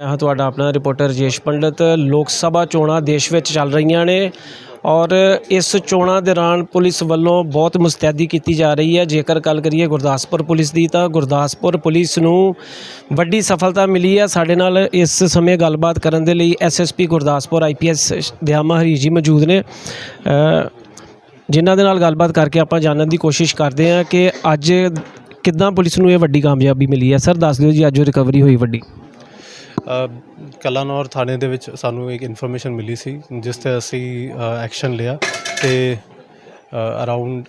ਹਾਂ, ਤੁਹਾਡਾ ਆਪਣਾ ਰਿਪੋਰਟਰ ਰਜੇਸ਼ ਪੰਡਤ, ਲੋਕ ਸਭਾ ਚੋਣਾਂ ਦੇਸ਼ ਵਿੱਚ ਚੱਲ ਰਹੀਆਂ ਨੇ ਔਰ ਇਸ ਚੋਣਾਂ ਦੌਰਾਨ ਪੁਲਿਸ ਵੱਲੋਂ ਬਹੁਤ ਮੁਸਤੈਦੀ ਕੀਤੀ ਜਾ ਰਹੀ ਹੈ। ਜੇਕਰ ਗੱਲ ਕਰੀਏ ਗੁਰਦਾਸਪੁਰ ਪੁਲਿਸ ਦੀ ਤਾਂ ਗੁਰਦਾਸਪੁਰ ਪੁਲਿਸ ਨੂੰ ਵੱਡੀ ਸਫਲਤਾ ਮਿਲੀ ਹੈ। ਸਾਡੇ ਨਾਲ ਇਸ ਸਮੇਂ ਗੱਲਬਾਤ ਕਰਨ ਦੇ ਲਈ ਐਸਐਸਪੀ ਗੁਰਦਾਸਪੁਰ ਆਈਪੀਐਸ ਦਿਆਮਾ ਹਰੀ ਜੀ ਮੌਜੂਦ ਨੇ। ਜਿਨ੍ਹਾਂ ਦੇ ਨਾਲ ਗੱਲਬਾਤ ਕਰਕੇ ਆਪਾਂ ਜਾਣਨ ਦੀ ਕੋਸ਼ਿਸ਼ ਕਰਦੇ ਹਾਂ ਕਿ ਅੱਜ ਕਿੱਦਾਂ ਪੁਲਿਸ ਨੂੰ ਇਹ ਵੱਡੀ ਕਾਮਯਾਬੀ ਮਿਲੀ ਹੈ। ਸਰ, ਦੱਸ ਦਿਓ ਜੀ, ਅੱਜ ਰਿਕਵਰੀ ਹੋਈ ਵੱਡੀ। ਕਲਾਨੌਰ ਥਾਣੇ ਦੇ ਵਿੱਚ ਸਾਨੂੰ ਇੱਕ ਇਨਫੋਰਮੇਸ਼ਨ ਮਿਲੀ ਸੀ, ਜਿਸ ਤੇ ਅਸੀਂ ਐਕਸ਼ਨ ਲਿਆ ਤੇ ਅਰਾਊਂਡ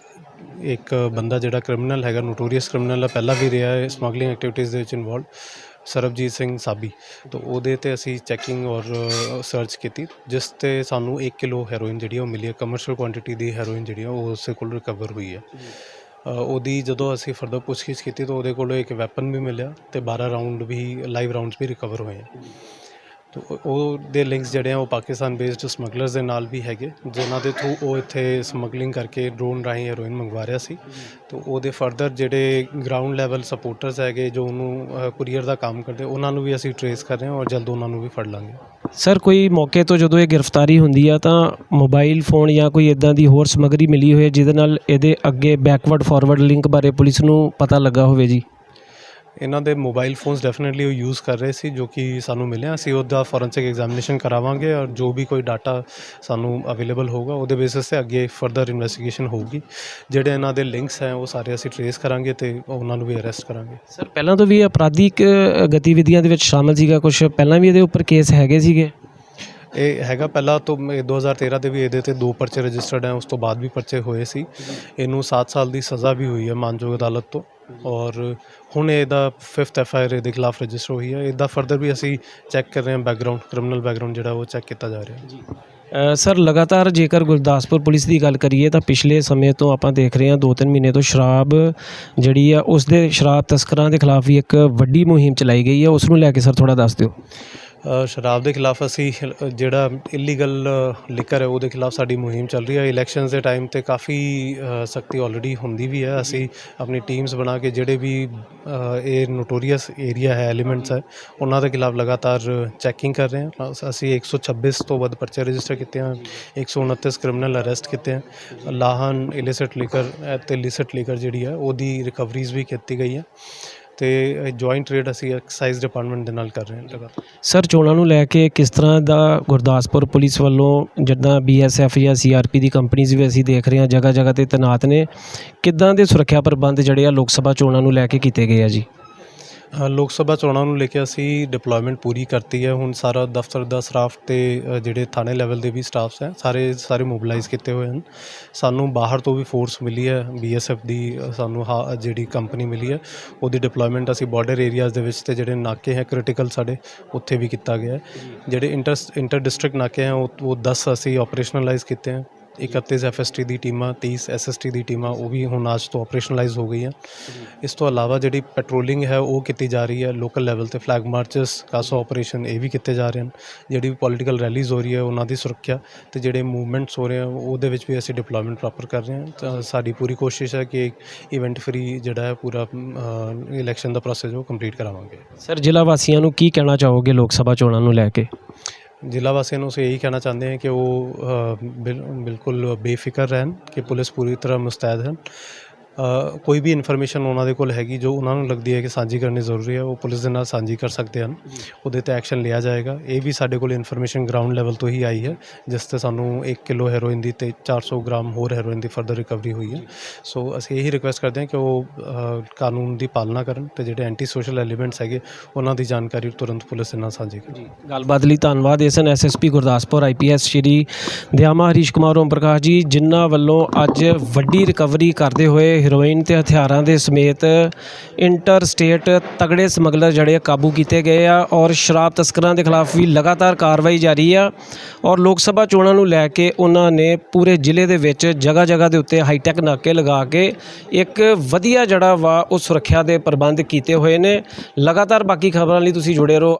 ਇੱਕ ਬੰਦਾ ਜਿਹੜਾ ਕ੍ਰਿਮੀਨਲ ਹੈਗਾ ਨੋਟੋਰੀਅਸ ਕ੍ਰਿਮੀਨਲ ਹੈ ਪਹਿਲਾਂ ਵੀ ਰਿਹਾ ਹੈ ਸਮਗਲਿੰਗ ਐਕਟੀਵਿਟੀਜ਼ ਦੇ ਵਿੱਚ ਇਨਵੋਲਵ ਸਰਬਜੀਤ ਸਿੰਘ ਸਾਬੀ। ਤਾਂ ਉਹਦੇ ਤੇ ਅਸੀਂ ਚੈਕਿੰਗ ਔਰ ਸਰਚ ਕੀਤੀ, ਜਿਸ ਤੇ ਸਾਨੂੰ 1 ਕਿਲੋ ਹੈਰੋਇਨ ਜਿਹੜੀ ਉਹ ਮਿਲੀ ਹੈ ਕਮਰਸ਼ੀਅਲ ਕੁਆਂਟੀਟੀ ਦੀ ਹੈਰੋਇਨ ਜਿਹੜੀ ਆ, ਉਹ ਉਸੇ ਕੋਲ ਰਿਕਵਰ ਹੋਈ ਹੈ ਉਹਦੀ ਜਦੋਂ ਅਸੀਂ ਫਰਦਰ ਪੁੱਛਗਿੱਛ ਕੀਤੀ ਤਾਂ ਉਹਦੇ ਕੋਲੋਂ ਇੱਕ ਵੈਪਨ ਵੀ ਮਿਲਿਆ ਤੇ 12 ਰਾਉਂਡ ਵੀ ਲਾਈਵ ਰਾਉਂਡਸ ਵੀ ਰਿਕਵਰ ਹੋਏ ਤੋ ਉਹਦੇ ਲਿੰਕਸ ਜਿਹੜੇ ਆ ਉਹ ਪਾਕਿਸਤਾਨ ਬੇਸਡ ਸਮਗਲਰਸ ਦੇ ਨਾਲ ਵੀ ਹੈਗੇ। ਜਿਨ੍ਹਾਂ ਦੇ ਥਰੂ ਉਹ ਇੱਥੇ ਸਮਗਲਿੰਗ ਕਰਕੇ ਡਰੋਨ ਰਾਹੀਂ ਹੈਰੋਇਨ ਮੰਗਵਾ ਰਿਹਾ ਸੀ। ਤੋ ਉਹਦੇ ਫਰਦਰ ਜਿਹੜੇ ਗਰਾਊਂਡ ਲੈਵਲ ਸਪੋਰਟਰਸ ਹੈਗੇ ਜੋ ਉਹਨੂੰ ਕੁਰੀਅਰ ਦਾ ਕੰਮ ਕਰਦੇ, ਉਹਨਾਂ ਨੂੰ ਵੀ ਅਸੀਂ ਟਰੇਸ ਕਰ ਰਹੇ ਹਾਂ ਔਰ ਜਲਦ ਉਹਨਾਂ ਨੂੰ ਵੀ ਫੜ ਲਾਂਗੇ। ਸਰ, ਕੋਈ ਮੌਕੇ ਤੋਂ ਜਦੋਂ ਇਹ ਗ੍ਰਿਫਤਾਰੀ ਹੁੰਦੀ ਆ ਤਾਂ ਮੋਬਾਈਲ ਫੋਨ ਜਾਂ ਕੋਈ ਇਦਾਂ ਦੀ ਹੋਰ ਸਮੱਗਰੀ ਮਿਲੀ ਹੋਏ ਜਿਹਦੇ ਨਾਲ ਇਹਦੇ ਅੱਗੇ ਬੈਕਵਰਡ ਫਾਰਵਰਡ ਲਿੰਕ ਬਾਰੇ ਪੁਲਿਸ ਨੂੰ ਪਤਾ ਲੱਗਾ ਹੋਵੇ ਜੀ? ਇਹਨਾਂ ਦੇ ਮੋਬਾਈਲ ਫੋਨਸ ਡੈਫੀਨਿਟਲੀ ਉਹ ਯੂਜ਼ ਕਰ ਰਹੇ ਸੀ, ਜੋ ਕਿ ਸਾਨੂੰ ਮਿਲਿਆ। ਅਸੀਂ ਉਹਦਾ ਫੋਰੈਂਸਿਕ ਐਗਜ਼ਾਮੀਨੇਸ਼ਨ ਕਰਾਵਾਂਗੇ ਔਰ ਜੋ ਵੀ ਕੋਈ ਡਾਟਾ ਸਾਨੂੰ ਅਵੇਲੇਬਲ ਹੋਊਗਾ, ਉਹਦੇ ਬੇਸਿਸ ਤੇ ਅੱਗੇ ਫਰਦਰ ਇਨਵੈਸਟੀਗੇਸ਼ਨ ਹੋਊਗੀ। ਜਿਹੜੇ ਇਹਨਾਂ ਦੇ ਲਿੰਕਸ ਹੈ, ਉਹ ਸਾਰੇ ਅਸੀਂ ਟਰੇਸ ਕਰਾਂਗੇ ਤੇ ਉਹਨਾਂ ਨੂੰ ਵੀ ਅਰੈਸਟ ਕਰਾਂਗੇ। ਸਰ ਪਹਿਲਾਂ ਤੋਂ ਵੀ ਅਪਰਾਧਿਕ ਗਤੀਵਿਧੀਆਂ ਦੇ ਵਿੱਚ ਸ਼ਾਮਲ ਸੀਗਾ ਕੁਝ ਪਹਿਲਾਂ ਵੀ ਇਹਦੇ ਉੱਪਰ ਕੇਸ ਹੈਗੇ ਸੀਗੇ? ਇਹ ਹੈਗਾ ਪਹਿਲਾਂ ਤੋਂ ਇਹ 2013 ਦੇ ਵੀ ਇਹਦੇ ਤੇ ਦੋ ਪਰਚੇ ਰਜਿਸਟਰਡ ਹੈ ਉਸ ਤੋਂ ਬਾਅਦ ਵੀ ਪਰਚੇ ਹੋਏ ਸੀ। ਇਹਨੂੰ 7 ਸਾਲ ਦੀ ਸਜ਼ਾ ਵੀ ਹੋਈ ਹੈ ਮਾਨਯੋਗ ਅਦਾਲਤ ਤੋਂ। ਔਰ ਹੁਣ ਇਹਦਾ 5th ਐਫ ਆਈ ਆਰ ਇਹਦੇ ਖਿਲਾਫ ਰਜਿਸਟਰ ਹੋਈ ਹੈ। ਇਹਦਾ ਫਰਦਰ ਵੀ ਅਸੀਂ ਚੈੱਕ ਕਰ ਰਹੇ ਹਾਂ ਬੈਕਗ੍ਰਾਉਂਡ ਕ੍ਰਿਮੀਨਲ ਬੈਕਗ੍ਰਾਉਂਡ ਜਿਹੜਾ ਉਹ ਚੈੱਕ ਕੀਤਾ ਜਾ ਰਿਹਾ ਹੈ। ਅ, ਸਰ ਲਗਾਤਾਰ ਜੇਕਰ ਗੁਰਦਾਸਪੁਰ ਪੁਲਿਸ ਦੀ ਗੱਲ ਕਰੀਏ ਤਾਂ ਪਿਛਲੇ ਸਮੇਂ ਤੋਂ ਆਪਾਂ ਦੇਖ ਰਹੇ ਹਾਂ 2-3 ਮਹੀਨੇ ਤੋਂ ਸ਼ਰਾਬ ਜਿਹੜੀ ਆ ਉਸ ਦੇ ਸ਼ਰਾਬ ਤਸਕਰਾਂ ਦੇ ਖਿਲਾਫ ਵੀ ਇੱਕ ਵੱਡੀ ਮੁਹਿੰਮ ਚਲਾਈ ਗਈ ਹੈ। ਉਸ ਨੂੰ ਲੈ ਕੇ ਸਰ ਥੋੜਾ ਦੱਸ ਦਿਓ। ਸ਼ਰਾਬ ਦੇ ਖਿਲਾਫ ਅਸੀਂ ਜਿਹੜਾ ਇਲੀਗਲ ਲਿਕਰ ਹੈ, ਉਹਦੇ ਖਿਲਾਫ ਸਾਡੀ ਮੁਹਿੰਮ ਚੱਲ ਰਹੀ ਹੈ। ਇਲੈਕਸ਼ਨਸ ਦੇ ਟਾਈਮ ਤੇ ਕਾਫੀ ਸਖਤੀ ਆਲਰੇਡੀ ਹੁੰਦੀ ਵੀ ਹੈ। ਅਸੀਂ ਆਪਣੀ ਟੀਮਸ ਬਣਾ ਕੇ ਜਿਹੜੇ ਵੀ ਇਹ ਨੋਟੋਰੀਅਸ ਏਰੀਆ ਹੈ ਐਲੀਮੈਂਟਸ ਹੈ, ਉਹਨਾਂ ਦੇ ਖਿਲਾਫ ਲਗਾਤਾਰ ਚੈਕਿੰਗ ਕਰ ਰਹੇ ਹਾਂ। ਅਸ- ਅਸੀਂ 126 ਤੋਂ ਵੱਧ ਪਰਚੇ ਰਜਿਸਟਰ ਕੀਤੇ ਹਨ 129 ਕ੍ਰਿਮੀਨਲ ਅਰੈਸਟ ਕੀਤੇ ਹਨ ਲਾਹਨ ਇਲਿਸਿਟ ਲਿਕਰ ਤੇ ਇਲਿਸਿਟ ਲਿਕਰ ਜਿਹੜੀ ਹੈ, ਉਹਦੀ ਰਿਕਵਰੀਜ਼ ਵੀ ਕੀਤੀ ਗਈ ਹੈ। ਤੇ ਜੁਆਇੰਟ ਰੇਡ ਅਸੀਂ ਐਕਸਾਈਜ਼ ਡਿਪਾਰਟਮੈਂਟ ਦੇ ਨਾਲ ਕਰ ਰਹੇ ਹਾਂ ਲਗਾਤਾਰ। ਸਰ, ਚੋਣਾਂ ਨੂੰ ਲੈ ਕੇ ਕਿਸ ਤਰ੍ਹਾਂ ਦਾ ਗੁਰਦਾਸਪੁਰ ਪੁਲਿਸ ਵੱਲੋਂ ਜਿੱਦਾਂ ਬੀਐਸਐਫ ਜਾਂ ਸੀਆਰਪੀ ਦੀ ਕੰਪਨੀਆਂ ਵੀ ਅਸੀਂ ਦੇਖ ਰਹੇ ਹਾਂ ਜਗ੍ਹਾ ਜਗ੍ਹਾ ਤੇ ਤੈਨਾਤ ਨੇ, ਕਿੱਦਾਂ ਦੇ ਸੁਰੱਖਿਆ ਪ੍ਰਬੰਧ ਜਿਹੜੇ ਆ ਲੋਕ ਸਭਾ ਚੋਣਾਂ ਨੂੰ ਲੈ ਕੇ ਕੀਤੇ ਗਏ ਆ ਜੀ? ਲੋਕ ਸਭਾ ਚੋਣਾਂ ਨੂੰ ਲੈ ਕੇ ਅਸੀਂ ਡਿਪਲੋਇਮੈਂਟ ਪੂਰੀ ਕਰਤੀ ਹੈ। ਹੁਣ ਸਾਰਾ ਦਫ਼ਤਰ ਦਾ ਸਟਾਫ ਤੇ ਜਿਹੜੇ ਥਾਣੇ ਲੈਵਲ ਦੇ ਵੀ ਸਟਾਫਸ ਹੈ, ਸਾਰੇ ਸਾਰੇ ਮੋਬਿਲਾਈਜ਼ ਕੀਤੇ ਹੋਏ ਹਨ। ਸਾਨੂੰ ਬਾਹਰ ਤੋਂ ਵੀ ਫੋਰਸ ਮਿਲੀ ਹੈ ਬੀਐਸਐਫ ਦੀ ਸਾਨੂੰ ਹਾ- ਜਿਹੜੀ ਕੰਪਨੀ ਮਿਲੀ ਹੈ, ਉਹਦੀ ਡਿਪਲੋਇਮੈਂਟ ਅਸੀਂ ਬਾਰਡਰ ਏਰੀਆਜ਼ ਦੇ ਵਿੱਚ ਤੇ ਜਿਹੜੇ ਨਾਕੇ ਹੈ ਕ੍ਰਿਟੀਕਲ ਸਾਡੇ, ਉੱਥੇ ਵੀ ਕੀਤਾ ਗਿਆ ਹੈ। ਜਿਹੜੇ ਇੰਟਰ ਇੰਟਰ ਡਿਸਟ੍ਰਿਕਟ ਨਾਕੇ ਹੈ, ਉਹ ਉਹ 10 ਅਸੀਂ ਆਪਰੇਸ਼ਨਲਾਈਜ਼ ਕੀਤੇ ਹੈ। 31 ਐਫਐਸਟੀ ਦੀ ਟੀਮਾਂ 30 ਐਸਐਸਟੀ ਦੀ ਟੀਮਾਂ, ਉਹ ਵੀ ਹੁਣ ਅੱਜ ਤੋਂ ਆਪਰੇਸ਼ਨਲਾਈਜ਼ ਹੋ ਗਈਆਂ। ਇਸ ਤੋਂ ਇਲਾਵਾ ਜਿਹੜੀ ਪੈਟਰੋਲਿੰਗ ਹੈ, ਉਹ ਕੀਤੀ ਜਾ ਰਹੀ ਹੈ। ਲੋਕਲ ਲੈਵਲ ਤੇ ਫਲੈਗ ਮਾਰਚਸ ਕਾਸੋ ਆਪਰੇਸ਼ਨ ਇਹ ਵੀ ਕੀਤੇ ਜਾ ਰਹੇ ਹਨ। ਜਿਹੜੀ ਵੀ ਪੋਲੀਟੀਕਲ ਰੈਲੀਜ਼ ਹੋ ਰਹੀ ਹੈ, ਉਹਨਾਂ ਦੀ ਸੁਰੱਖਿਆ ਤੇ ਜਿਹੜੇ ਮੂਵਮੈਂਟਸ ਹੋ ਰਹੇ ਆ ਉਹਦੇ ਵਿੱਚ ਵੀ ਅਸੀਂ ਡਿਪਲੋਇਮੈਂਟ ਪ੍ਰੋਪਰ ਕਰ ਰਹੇ ਹਾਂ। ਤਾਂ ਸਾਡੀ ਪੂਰੀ ਕੋਸ਼ਿਸ਼ ਹੈ ਕਿ ਇਵੈਂਟ ਫਰੀ ਜਿਹੜਾ ਹੈ, ਪੂਰਾ ਇਲੈਕਸ਼ਨ ਦਾ ਪ੍ਰੋਸੈਸ ਉਹ ਕੰਪਲੀਟ ਕਰਾਵਾਂਗੇ। ਸਰ, ਜ਼ਿਲ੍ਹਾ ਵਾਸੀਆਂ ਨੂੰ ਕੀ ਕਹਿਣਾ ਚਾਹੋਗੇ ਲੋਕ ਸਭਾ ਚੋਣਾਂ ਨੂੰ ਲੈ ਕੇ? ਜ਼ਿਲ੍ਹਾ ਵਾਸੀਆਂ ਨੂੰ ਅਸੀਂ ਇਹੀ ਕਹਿਣਾ ਚਾਹੁੰਦੇ ਹਾਂ ਕਿ ਉਹ ਬਿਲ- ਬਿਲਕੁਲ ਬੇਫਿਕਰ ਰਹਿਣ, ਕਿ ਪੁਲਿਸ ਪੂਰੀ ਤਰ੍ਹਾਂ ਮੁਸਤੈਦ ਹਨ। ਕੋਈ ਵੀ ਇਨਫੋਰਮੇਸ਼ਨ ਉਹਨਾਂ ਦੇ ਕੋਲ ਹੈਗੀ ਜੋ ਉਹਨਾਂ ਨੂੰ ਲੱਗਦੀ ਹੈ ਕਿ ਸਾਂਝੀ ਕਰਨੀ ਜ਼ਰੂਰੀ ਹੈ ਉਹ ਪੁਲਿਸ ਦੇ ਨਾਲ ਸਾਂਝੀ ਕਰ ਸਕਦੇ ਹਨ। ਉਹਦੇ ਤੇ ਐਕਸ਼ਨ ਲਿਆ ਜਾਏਗਾ। ਇਹ ਵੀ ਸਾਡੇ ਕੋਲ ਇਨਫੋਰਮੇਸ਼ਨ ਗਰਾਊਂਡ ਲੈਵਲ ਤੋਂ ਹੀ ਆਈ ਹੈ ਜਿਸ ਤੇ ਸਾਨੂੰ 1 ਕਿਲੋ ਹੈਰੋਇਨ ਦੀ ਤੇ 400 ਗ੍ਰਾਮ ਹੋਰ ਹੈਰੋਇਨ ਦੀ ਫਰਦਰ ਰਿਕਵਰੀ ਹੋਈ ਹੈ। ਸੋ ਅਸੀਂ ਇਹੀ ਰਿਕੁਐਸਟ ਕਰਦੇ ਹਾਂ ਕਿ ਉਹ ਕਾਨੂੰਨ ਦੀ ਪਾਲਣਾ ਕਰਨ ਤੇ ਜਿਹੜੇ ਐਂਟੀ ਸੋਸ਼ਲ ਐਲੀਮੈਂਟਸ ਹੈਗੇ ਉਹਨਾਂ ਦੀ ਜਾਣਕਾਰੀ ਤੁਰੰਤ ਪੁਲਿਸ ਦੇ ਨਾਲ ਸਾਂਝੀ ਕਰਨ। ਗੱਲਬਾਤ ਲਈ ਧੰਨਵਾਦ। ਇਸ ਹਨ ਐਸਐਸਪੀ ਗੁਰਦਾਸਪੁਰ ਆਈਪੀਐਸ ਸ਼੍ਰੀ ਦਿਆਮਾ ਹਰੀਸ਼ ਕੁਮਾਰ ਓਮ ਪ੍ਰਕਾਸ਼ ਜੀ ਜਿਨ੍ਹਾਂ ਵੱਲੋਂ ਅੱਜ ਵੱਡੀ ਰਿਕਵਰੀ ਕਰਦੇ ਹੋਏ ਹੈਰੋਇਨ ਤੇ ਹਥਿਆਰਾਂ ਦੇ ਸਮੇਤ ਇੰਟਰ ਸਟੇਟ ਤਗੜੇ ਸਮਗਲਰ ਜਿਹੜੇ ਆ ਕਾਬੂ ਕੀਤੇ ਗਏ ਆ ਔਰ ਸ਼ਰਾਬ ਤਸਕਰਾਂ ਦੇ ਖਿਲਾਫ ਵੀ ਲਗਾਤਾਰ ਕਾਰਵਾਈ ਜਾਰੀ ਆ ਔਰ ਲੋਕ ਸਭਾ ਚੋਣਾਂ ਨੂੰ ਲੈ ਕੇ ਉਹਨਾਂ ਨੇ ਪੂਰੇ ਜ਼ਿਲ੍ਹੇ ਦੇ ਵਿੱਚ ਜਗ੍ਹਾ ਜਗ੍ਹਾ ਦੇ ਉੱਤੇ ਹਾਈਟੈਕ ਨਾਕੇ ਲਗਾ ਕੇ ਇੱਕ ਵਧੀਆ ਜਿਹੜਾ ਵਾ ਉਹ ਸੁਰੱਖਿਆ ਦੇ ਪ੍ਰਬੰਧ ਕੀਤੇ ਹੋਏ ਨੇ। ਲਗਾਤਾਰ ਬਾਕੀ ਖਬਰਾਂ ਲਈ ਤੁਸੀਂ ਜੁੜੇ ਰਹੋ।